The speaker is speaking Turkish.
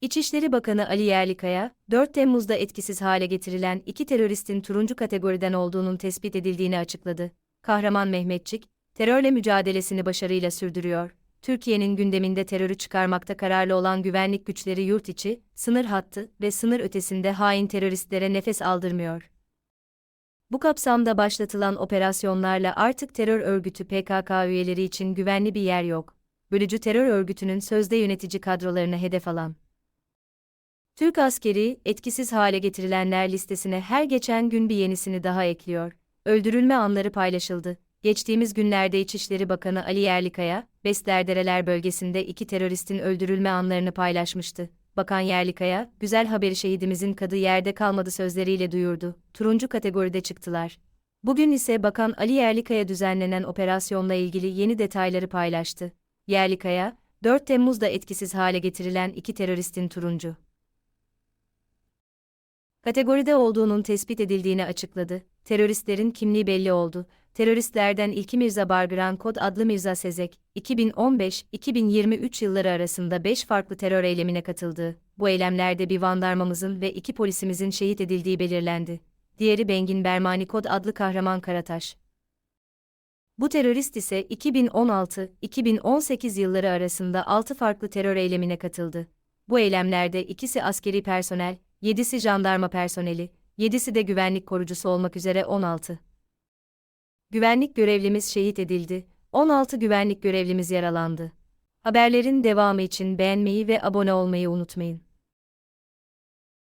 İçişleri Bakanı Ali Yerlikaya, 4 Temmuz'da etkisiz hale getirilen iki teröristin turuncu kategoriden olduğunun tespit edildiğini açıkladı. Kahraman Mehmetçik, terörle mücadelesini başarıyla sürdürüyor. Türkiye'nin gündeminde terörü çıkarmakta kararlı olan güvenlik güçleri yurt içi, sınır hattı ve sınır ötesinde hain teröristlere nefes aldırmıyor. Bu kapsamda başlatılan operasyonlarla artık terör örgütü PKK üyeleri için güvenli bir yer yok. Bölücü terör örgütünün sözde yönetici kadrolarına hedef alan Türk askeri, etkisiz hale getirilenler listesine her geçen gün bir yenisini daha ekliyor. Öldürülme anları paylaşıldı. Geçtiğimiz günlerde İçişleri Bakanı Ali Yerlikaya, Beslerdereler bölgesinde iki teröristin öldürülme anlarını paylaşmıştı. Bakan Yerlikaya, güzel haberi şehidimizin kadı yerde kalmadı sözleriyle duyurdu. Turuncu kategoride çıktılar. Bugün ise Bakan Ali Yerlikaya düzenlenen operasyonla ilgili yeni detayları paylaştı. Yerlikaya, 4 Temmuz'da etkisiz hale getirilen iki teröristin turuncu kategoride olduğunun tespit edildiğini açıkladı. Teröristlerin kimliği belli oldu. Teröristlerden ilki Mirza Bargıran Kod adlı Mirza Sezek, 2015-2023 yılları arasında 5 farklı terör eylemine katıldı. Bu eylemlerde bir jandarmamızın ve iki polisimizin şehit edildiği belirlendi. Diğeri Bengin Bermani Kod adlı kahraman Karataş. Bu terörist ise 2016-2018 yılları arasında 6 farklı terör eylemine katıldı. Bu eylemlerde ikisi askeri personel, 7'si jandarma personeli, 7'si de güvenlik korucusu olmak üzere 16. Güvenlik görevlimiz şehit edildi, 16 güvenlik görevlimiz yaralandı. Haberlerin devamı için beğenmeyi ve abone olmayı unutmayın.